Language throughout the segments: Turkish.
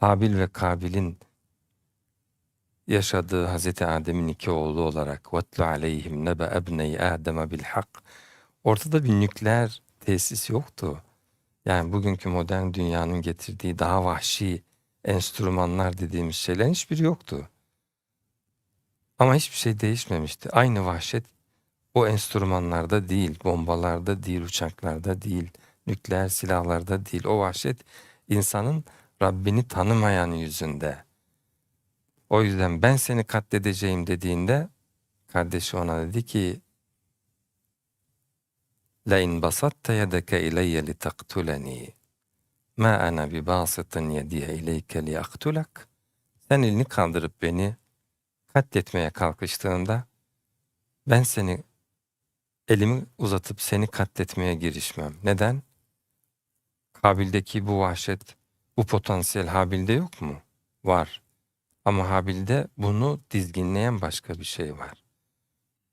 Habil ve Kabil'in yaşadığı Hazreti Adem'in iki oğlu olarak وَاتْلُ عَلَيْهِمْ نَبَ اَبْنَيْ آدَمَ بِالْحَقِّ Ortada bir nükleer tesis yoktu. Yani bugünkü modern dünyanın getirdiği daha vahşi enstrümanlar dediğimiz şeylerin hiçbiri yoktu. Ama hiçbir şey değişmemişti. Aynı vahşet o enstrümanlarda değil, bombalarda değil, uçaklarda değil, nükleer silahlarda değil. O vahşet insanın Rabbini tanımayan yüzünde. O yüzden ben seni katledeceğim dediğinde kardeşi ona dedi ki لَاِنْ بَسَطْتَ يَدَكَ اِلَيَّ لِتَقْتُلَنِي مَا أَنَا بِبَاسِطٍ يَدِيَ اِلَيْكَ لِيَقْتُلَكَ Sen elini kaldırıp beni katletmeye kalkıştığında ben seni elimi uzatıp seni katletmeye girişmem. Neden? Kabil'deki bu vahşet, bu potansiyel Habil'de yok mu? Var. Ama Habil'de bunu dizginleyen başka bir şey var.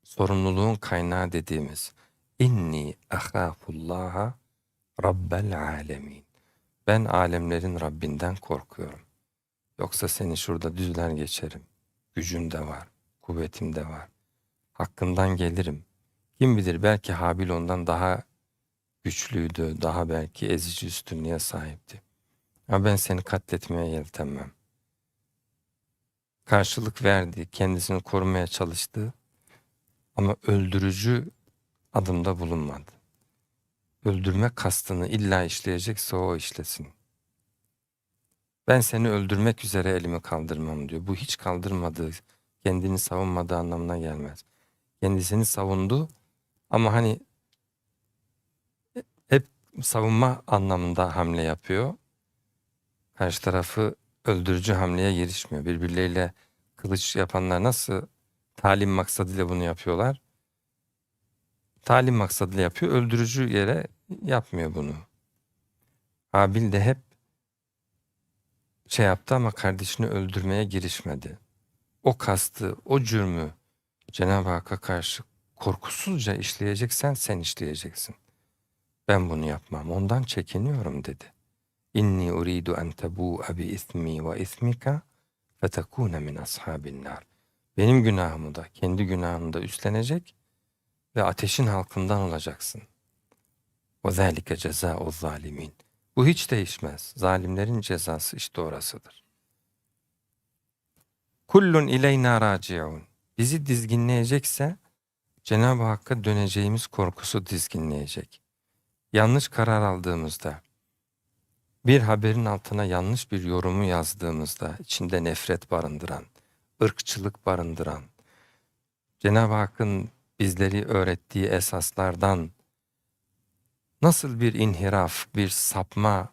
Sorumluluğun kaynağı dediğimiz inni ahâfullâha rabbel alemin. Ben alemlerin Rabbinden korkuyorum. Yoksa seni şurada düzler geçerim. Gücüm de var, kuvvetim de var. Hakkından gelirim. Kim bilir belki Habil ondan daha güçlüydü, daha belki ezici üstünlüğe sahipti. Ama ben seni katletmeye yeltenmem. Karşılık verdi, kendisini korumaya çalıştı ama öldürücü adımda bulunmadı. Öldürme kastını illa işleyecekse o işlesin. Ben seni öldürmek üzere elimi kaldırmam diyor. Bu hiç kaldırmadığı, kendini savunmadığı anlamına gelmez. Kendisini savundu ama hani hep savunma anlamında hamle yapıyor. Karşı tarafı öldürücü hamleye girişmiyor. Birbirleriyle kılıç yapanlar nasıl talim maksadıyla bunu yapıyorlar? Talim maksadıyla yapıyor, öldürücü yere yapmıyor bunu. Habil de hep şey yaptı ama kardeşini öldürmeye girişmedi. O kastı, o cürmü Cenab-ı Hakk'a karşı korkusuzca işleyeceksen sen işleyeceksin. Ben bunu yapmam, ondan çekiniyorum dedi. İnni uridu en tebu'a bi ismi ve ismika fetekune min ashabin nar. Benim günahımı da, kendi günahını da üstlenecek ve ateşin halkından olacaksın. Ve zâlike cezâ'u zalimin. Bu hiç değişmez. Zalimlerin cezası işte orasıdır. Kullun ileyna raciun. Bizi dizginleyecekse Cenab-ı Hakk'a döneceğimiz korkusu dizginleyecek. Yanlış karar aldığımızda, bir haberin altına yanlış bir yorumu yazdığımızda, içinde nefret barındıran, ırkçılık barındıran, Cenab-ı Hakk'ın bizleri öğrettiği esaslardan nasıl bir inhiraf, bir sapma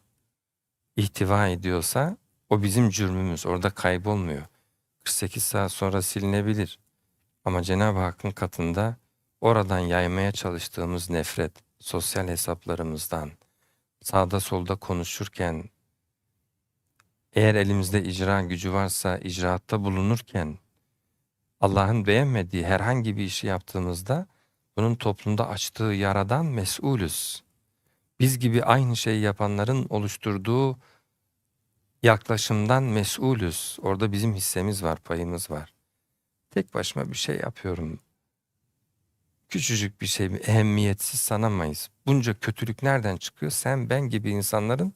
ihtiva ediyorsa o bizim cürmümüz. Orada kaybolmuyor. 48 saat sonra silinebilir. Ama Cenab-ı Hakk'ın katında oradan yaymaya çalıştığımız nefret, sosyal hesaplarımızdan, sağda solda konuşurken, eğer elimizde icra gücü varsa icraatta bulunurken, Allah'ın beğenmediği herhangi bir işi yaptığımızda bunun toplumda açtığı yaradan mesulüz. Biz gibi aynı şeyi yapanların oluşturduğu yaklaşımdan mesulüz. Orada bizim hissemiz var, payımız var. Tek başıma bir şey yapıyorum. Küçücük bir şey, ehemmiyetsiz sanamayız. Bunca kötülük nereden çıkıyor? Sen, ben gibi insanların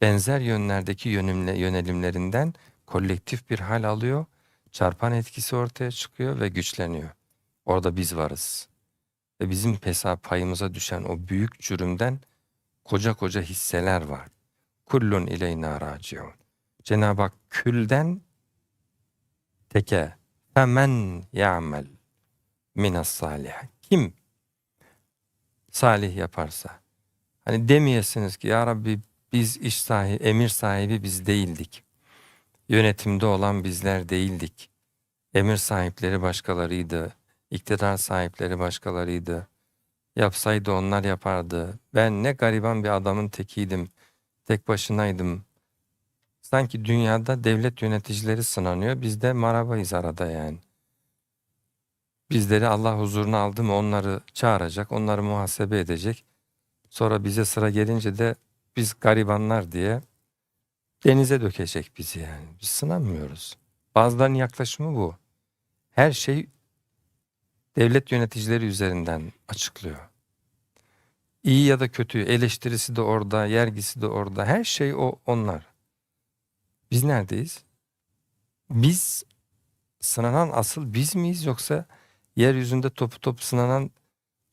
benzer yönlerdeki yönümle, yönelimlerinden kolektif bir hal alıyor çarpan etkisi ortaya çıkıyor ve güçleniyor. Orada biz varız. Ve bizim pesa payımıza düşen o büyük cürümden koca koca hisseler var. Kullun ileyna raciun. Cenab-ı Hak külden teke femen ya'mel minas salih. Kim salih yaparsa. Hani demeyesiniz ki ya Rabbi biz iş sahibi, emir sahibi biz değildik. Yönetimde olan bizler değildik. Emir sahipleri başkalarıydı. İktidar sahipleri başkalarıydı. Yapsaydı onlar yapardı. Ben ne gariban bir adamın tekiydim. Tek başınaydım. Sanki dünyada devlet yöneticileri sınanıyor. Biz de marabayız arada yani. Bizleri Allah huzuruna aldı mı onları çağıracak, onları muhasebe edecek. Sonra bize sıra gelince de biz garibanlar diye denize dökecek bizi yani. Biz sınanmıyoruz. Bazılarının yaklaşımı bu. Her şey devlet yöneticileri üzerinden açıklıyor. İyi ya da kötü, eleştirisi de orada, yergisi de orada. Her şey o onlar. Biz neredeyiz? Biz sınanan asıl biz miyiz yoksa yeryüzünde topu topu sınanan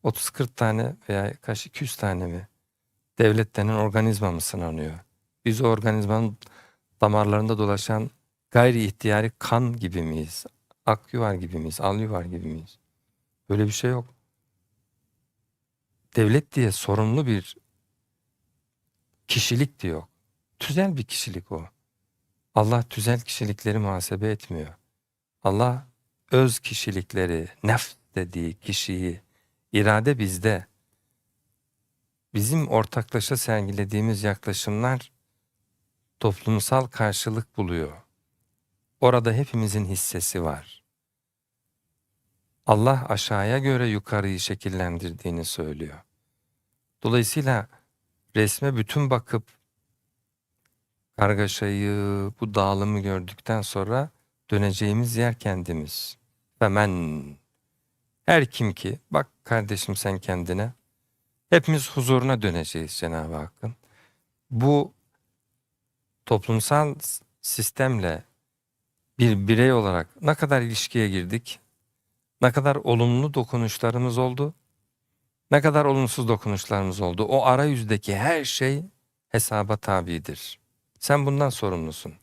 30-40 tane veya kaç 200 tane mi devlet denen organizma mı sınanıyor? Biz o organizmanın damarlarında dolaşan gayri ihtiyari kan gibi miyiz? Ak yuvar gibi miyiz? Al yuvar gibi miyiz? Böyle bir şey yok. Devlet diye sorumlu bir kişilik de yok. Tüzel bir kişilik o. Allah tüzel kişilikleri muhasebe etmiyor. Allah öz kişilikleri, nefs dediği kişiyi, irade bizde. Bizim ortaklaşa sergilediğimiz yaklaşımlar toplumsal karşılık buluyor. Orada hepimizin hissesi var. Allah aşağıya göre yukarıyı şekillendirdiğini söylüyor. Dolayısıyla resme bütün bakıp kargaşayı, bu dağılımı gördükten sonra döneceğimiz yer kendimiz. Ve men her kim ki bak kardeşim sen kendine hepimiz huzuruna döneceğiz Cenab-ı Hakk'ın. Bu toplumsal sistemle bir birey olarak ne kadar ilişkiye girdik, ne kadar olumlu dokunuşlarımız oldu, ne kadar olumsuz dokunuşlarımız oldu. O arayüzdeki her şey hesaba tabidir. Sen bundan sorumlusun.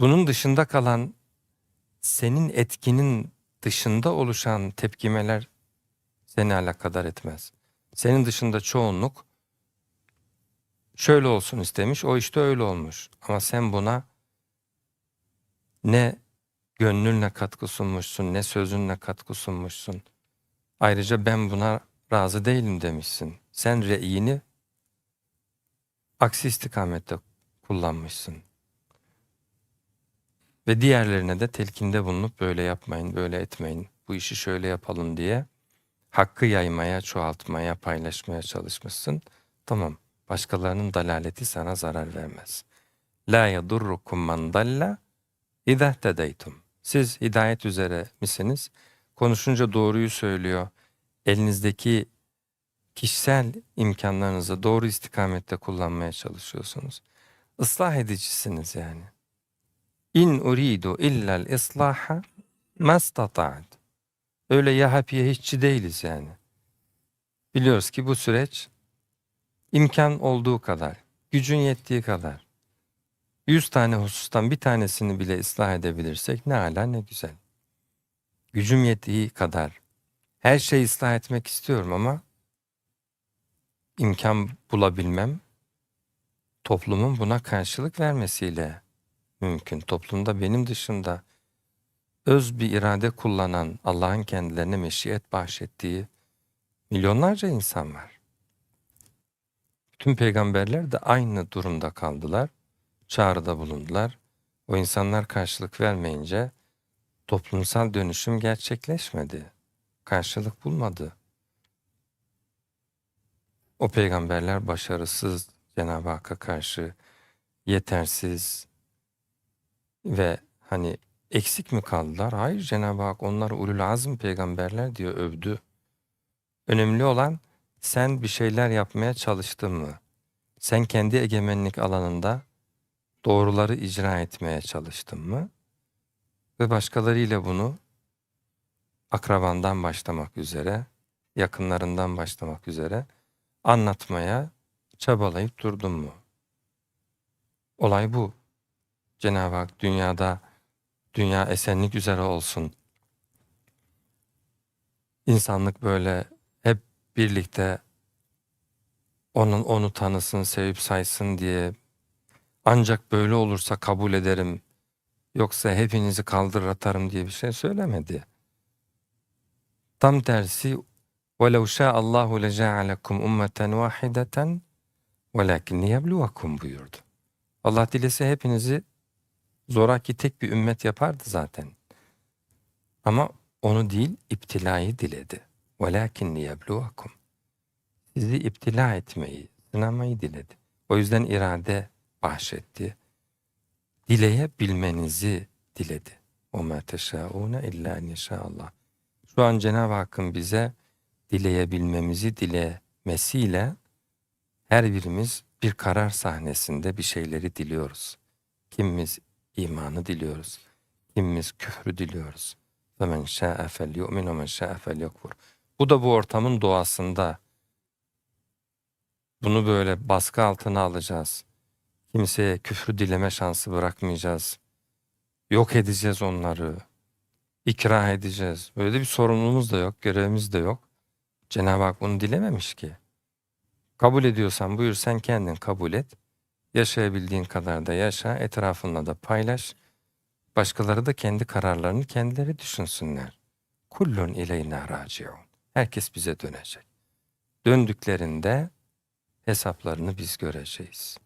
Bunun dışında kalan senin etkinin dışında oluşan tepkimeler seni alakadar etmez. Senin dışında çoğunluk şöyle olsun istemiş, o işte öyle olmuş. Ama sen buna ne gönlünle katkı sunmuşsun, ne sözünle katkı sunmuşsun. Ayrıca ben buna razı değilim demişsin. Sen re'yini aksi istikamette kullanmışsın. Ve diğerlerine de telkinde bulunup böyle yapmayın, böyle etmeyin, bu işi şöyle yapalım diye hakkı yaymaya, çoğaltmaya, paylaşmaya çalışmışsın. Tamam, başkalarının dalaleti sana zarar vermez. La yadurrukum man dalla idha tedeytum. Siz hidayet üzere misiniz? Konuşunca doğruyu söylüyor. Elinizdeki kişisel imkanlarınızı doğru istikamette kullanmaya çalışıyorsunuz. Islah edicisiniz yani. İn uridu illal islaha mastata'd. Öyle ya hep ya hiççi değiliz yani. Biliyoruz ki bu süreç imkan olduğu kadar, gücün yettiği kadar. Yüz tane husustan bir tanesini bile ıslah edebilirsek ne ala ne güzel. Gücüm yettiği kadar. Her şeyi ıslah etmek istiyorum ama imkan bulabilmem toplumun buna karşılık vermesiyle mümkün. Toplumda benim dışında öz bir irade kullanan Allah'ın kendilerine meşiyet bahşettiği milyonlarca insan var. Bütün peygamberler de aynı durumda kaldılar. Çağrıda bulundular. O insanlar karşılık vermeyince toplumsal dönüşüm gerçekleşmedi. Karşılık bulmadı. O peygamberler başarısız Cenab-ı Hakk'a karşı yetersiz ve hani eksik mi kaldılar? Hayır Cenab-ı Hak onlar ulul azm peygamberler diyor övdü. Önemli olan sen bir şeyler yapmaya çalıştın mı? Sen kendi egemenlik alanında doğruları icra etmeye çalıştın mı? Ve başkalarıyla bunu akrabandan başlamak üzere, yakınlarından başlamak üzere anlatmaya çabalayıp durdun mu? Olay bu. Cenab-ı Hak dünyada dünya esenlik üzere olsun. İnsanlık böyle hep birlikte onun onu tanısın, sevip saysın diye ancak böyle olursa kabul ederim yoksa hepinizi kaldırır atarım diye bir şey söylemedi. Tam tersi وَلَوْ شَاءَ اللّٰهُ لَجَعَلَكُمْ اُمَّةً وَاحِدَةً وَلَكِنْ لِيَبْلُوَكُمْ buyurdu. Allah dilese hepinizi zoraki tek bir ümmet yapardı zaten. Ama onu değil, iptilayı diledi. وَلَكِنْ لِيَبْلُوَكُمْ Sizi iptila etmeyi, sınamayı diledi. O yüzden irade bahşetti. Dileyebilmenizi diledi. O ma teşaune illa en Allah. Şu an Cenab-ı Hakk'ın bize dileyebilmemizi dilemesiyle her birimiz bir karar sahnesinde bir şeyleri diliyoruz. Kimimiz imanı diliyoruz. Kimimiz küfrü diliyoruz. وَمَنْ شَاءَ فَلْيُؤْمِنْ وَمَنْ شَاءَ فَلْيَكْفُرْ Bu da bu ortamın doğasında. Bunu böyle baskı altına alacağız. Kimseye küfrü dileme şansı bırakmayacağız. Yok edeceğiz onları. İkrah edeceğiz. Böyle bir sorumluluğumuz da yok, görevimiz de yok. Cenab-ı Hak bunu dilememiş ki. Kabul ediyorsan buyur sen kendin kabul et. Yaşayabildiğin kadar da yaşa, etrafınla da paylaş. Başkaları da kendi kararlarını kendileri düşünsünler. Kullun ileyna raciun. Herkes bize dönecek. Döndüklerinde hesaplarını biz göreceğiz.